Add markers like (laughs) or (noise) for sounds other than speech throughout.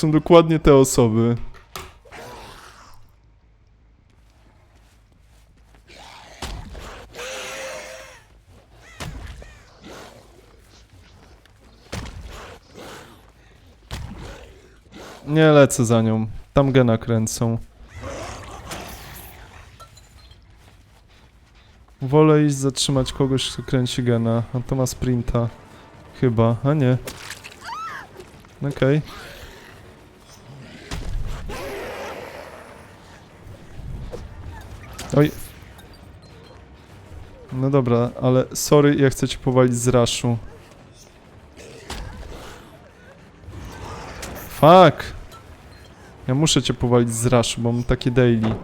są dokładnie te osoby. Nie lecę za nią. Tam gena kręcą. Wolę iść zatrzymać kogoś, kto kręci gena. A to ma sprinta. Chyba, a nie. Okej. Oj. No dobra, ale sorry, ja chcę cię powalić z raszu. Fuck! Ja muszę cię powalić z raszu, bo mam takie daily.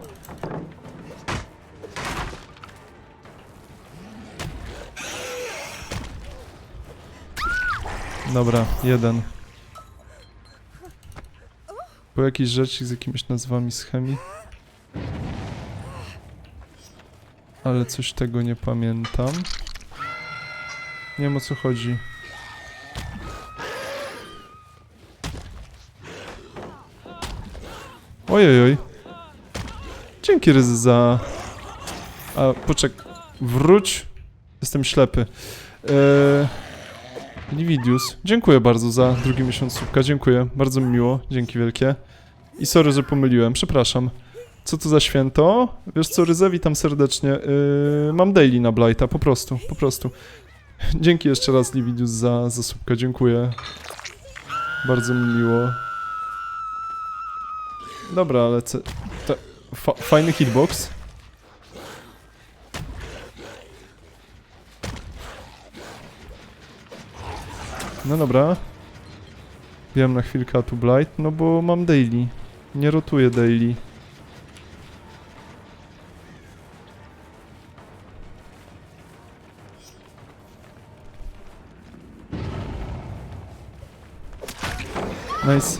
Dobra, jeden. Był jakiś rzeczy z jakimiś nazwami z chemii? Ale coś tego nie pamiętam. Nie wiem o co chodzi. Ojojoj. Dzięki Ryzy za... A, poczek... Wróć. Jestem ślepy. Eee... Lividius. Dziękuję bardzo za drugi miesiąc słupka. Dziękuję. Bardzo mi miło. Dzięki wielkie. I sorry, że pomyliłem. Przepraszam. Co to za święto? Wiesz co, Ryze, witam serdecznie. Yy, mam daily na Blighta, po prostu, po prostu. Dzięki jeszcze raz, Lividius, za, za słupkę. Dziękuję. Bardzo mi miło. Dobra, ale co... Fa fajny hitbox. No dobra. Wiem na chwilkę tu Blight, no bo mam daily. Nie rotuję daily. Nice.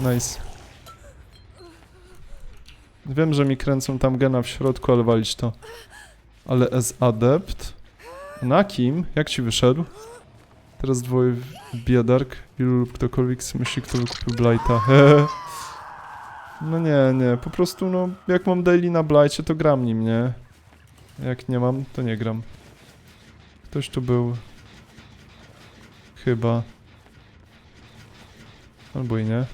Nice. Wiem, że mi kręcą tam gena w środku, ale walić to. Ale as adept? Na kim? Jak ci wyszedł? Teraz dwoje biedark. Ilu lub ktokolwiek myśli, kto wykupił Blighta. (laughs) No nie, nie, po prostu no, jak mam daily na Blightie, to gram nim, nie? Jak nie mam, to nie gram. Ktoś tu był. Chyba. Albo i nie.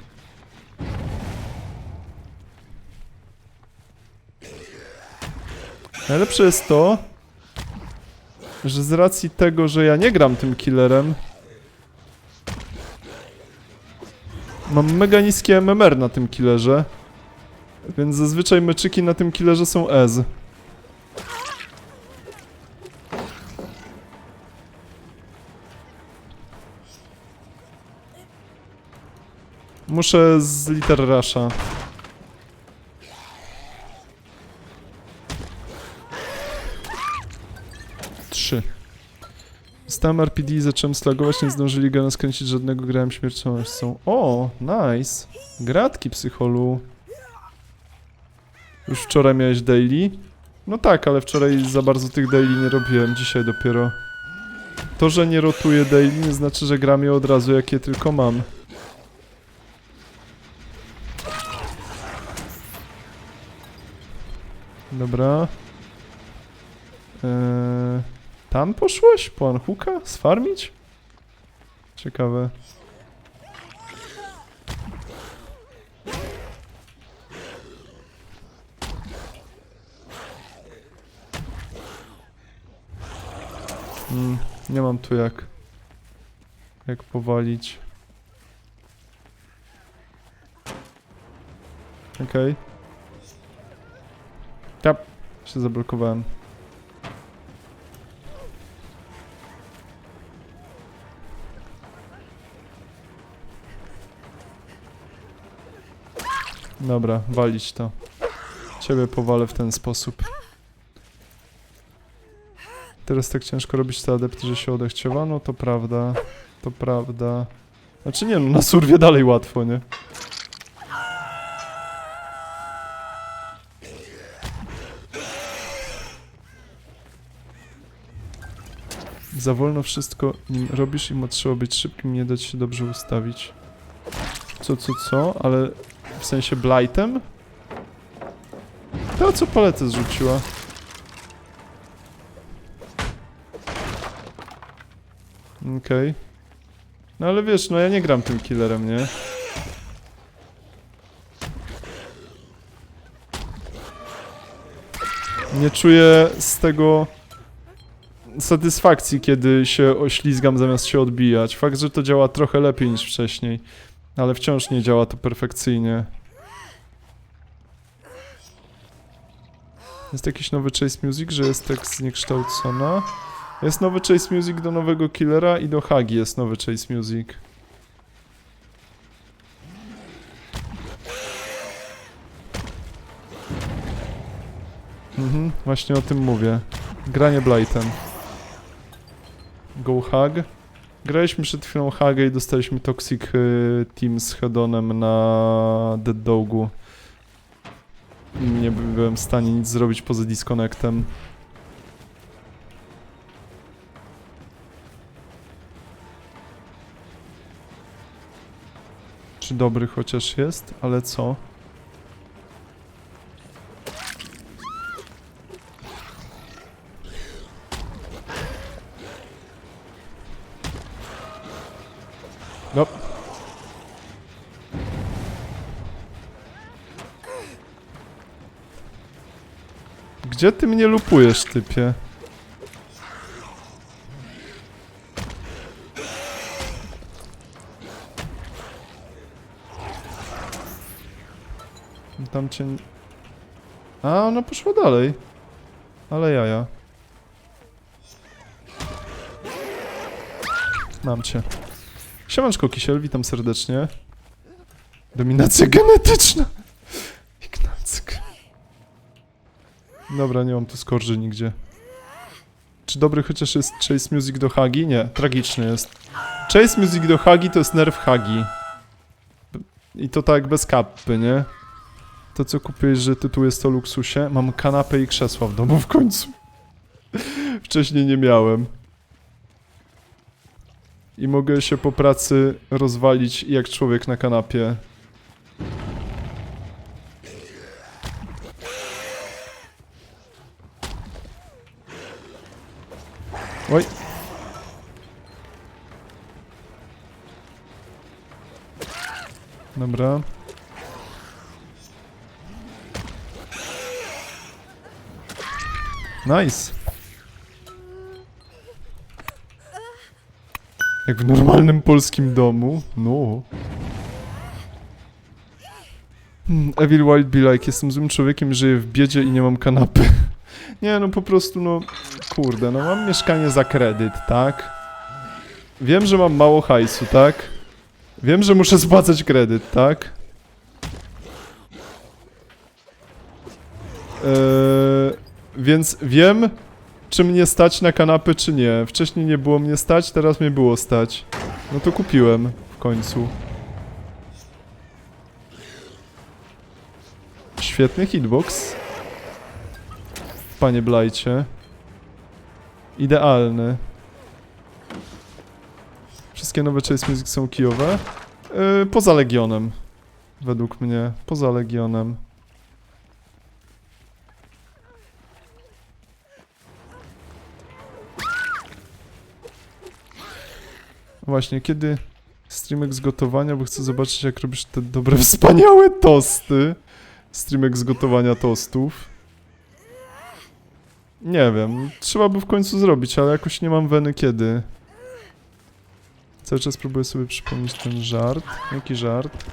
Najlepsze jest to, że z racji tego, że ja nie gram tym killerem, mam mega niskie MMR na tym killerze, więc zazwyczaj meczyki na tym killerze są Ez. Muszę z liter Rasha. Trzy. Stałem RPD i zacząłem slagować, nie zdążyli go skręcić żadnego, grałem śmiercionością. O, nice. Gratki, psycholu. Już wczoraj miałeś daily? No tak, ale wczoraj za bardzo tych daily nie robiłem, dzisiaj dopiero. To, że nie rotuję daily nie znaczy, że gram je od razu, jakie tylko mam. Dobra. Eee, tam poszłeś? Po Anhuka? Sfarmić? Ciekawe. Mm, nie mam tu jak... Jak powalić. Okej. Okay. Tap. Się zablokowałem. Dobra, walić to. Ciebie powalę w ten sposób. Teraz tak ciężko robić te adepty, że się odechciewano, to prawda. To prawda. Znaczy nie no, na surwie dalej łatwo, nie? Za wolno wszystko im robisz i trzeba być szybkim, nie dać się dobrze ustawić. Co, co, co? Ale w sensie blightem? To co paletę zrzuciła? Okej. No ale wiesz, no ja nie gram tym killerem, nie? Nie czuję z tego satysfakcji, kiedy się oślizgam zamiast się odbijać. Fakt, że to działa trochę lepiej niż wcześniej, ale wciąż nie działa to perfekcyjnie. Jest jakiś nowy Chase Music, że jest tekst zniekształcona. Jest nowy Chase Music do nowego Killera i do Hagi jest nowy Chase Music. Mhm, właśnie o tym mówię. Granie Blightem. Go Hag. Graliśmy przed chwilą Hagę i dostaliśmy Toxic y, Team z Hedonem na Dead Dogu. Nie byłem w stanie nic zrobić poza disconnectem. Czy dobry chociaż jest? Ale co? Gdzie ty mnie lupujesz, typie? Tam cię... A, ona poszła dalej. Ale jaja. Mam cię. Siemanczko Kisiel, witam serdecznie. Dominacja genetyczna. Dobra, nie mam tu skorży nigdzie. Czy dobry chociaż jest Chase Music do Hagi? Nie, tragiczny jest. Chase Music do Hagi to jest nerw Hagi. I to tak bez kapy, nie? To co kupiłeś, że tytuł jest o luksusie? Mam kanapę i krzesła w domu w końcu. (laughs) Wcześniej nie miałem. I mogę się po pracy rozwalić jak człowiek na kanapie. Oj. Dobra. Nice. Jak w normalnym polskim domu. No. Hmm, Evil Wild Be Like, jestem złym człowiekiem, żyję w biedzie i nie mam kanapy. Nie, no po prostu, no, kurde, no mam mieszkanie za kredyt, tak? Wiem, że mam mało hajsu, tak? Wiem, że muszę spłacać kredyt, tak? Eee, więc wiem, czy mnie stać na kanapy, czy nie. Wcześniej nie było mnie stać, teraz mnie było stać. No to kupiłem w końcu. Świetny hitbox. Panie Blajcie. Idealny. Wszystkie nowe Chase Music są kijowe. Yy, poza Legionem. Według mnie. Poza Legionem. Właśnie, kiedy streamek z gotowania, bo chcę zobaczyć jak robisz te dobre, (laughs) wspaniałe tosty. Streamek z gotowania tostów. Nie wiem, trzeba by w końcu zrobić, ale jakoś nie mam weny kiedy. Cały czas próbuję sobie przypomnieć ten żart. Jaki żart?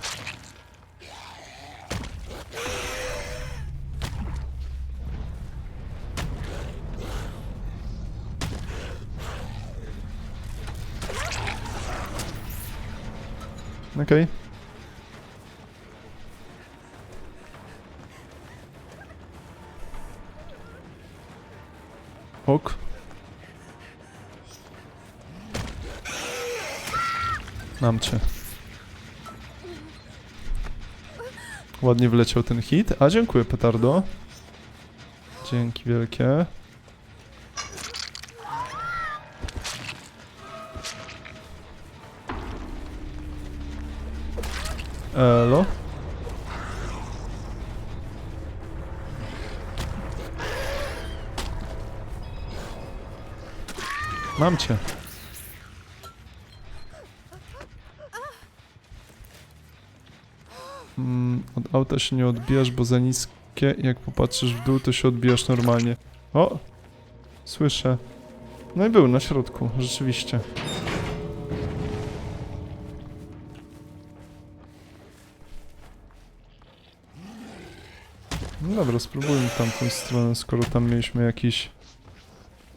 Okej. Ok. Mam cię. Ładnie wleciał ten hit. A dziękuję, petardo. Dzięki wielkie. Elo. Mam cię. Mm, od auta się nie odbijasz, bo za niskie. Jak popatrzysz w dół, to się odbijasz normalnie. O! Słyszę. No i był na środku, rzeczywiście. No dobra, spróbujmy tamtą stronę, skoro tam mieliśmy jakiś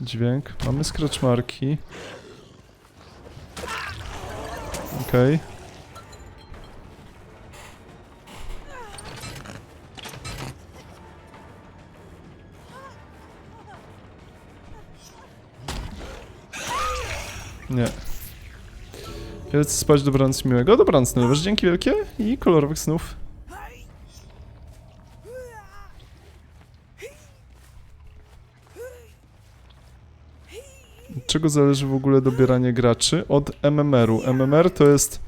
dźwięk. Mamy scratch marki. Okej. Nie. Ja lecę spać, dobranoc miłego. Dobranoc, Nelwesz, dzięki wielkie i kolorowych snów. Od czego zależy w ogóle dobieranie graczy? Od MMR-u. MMR to jest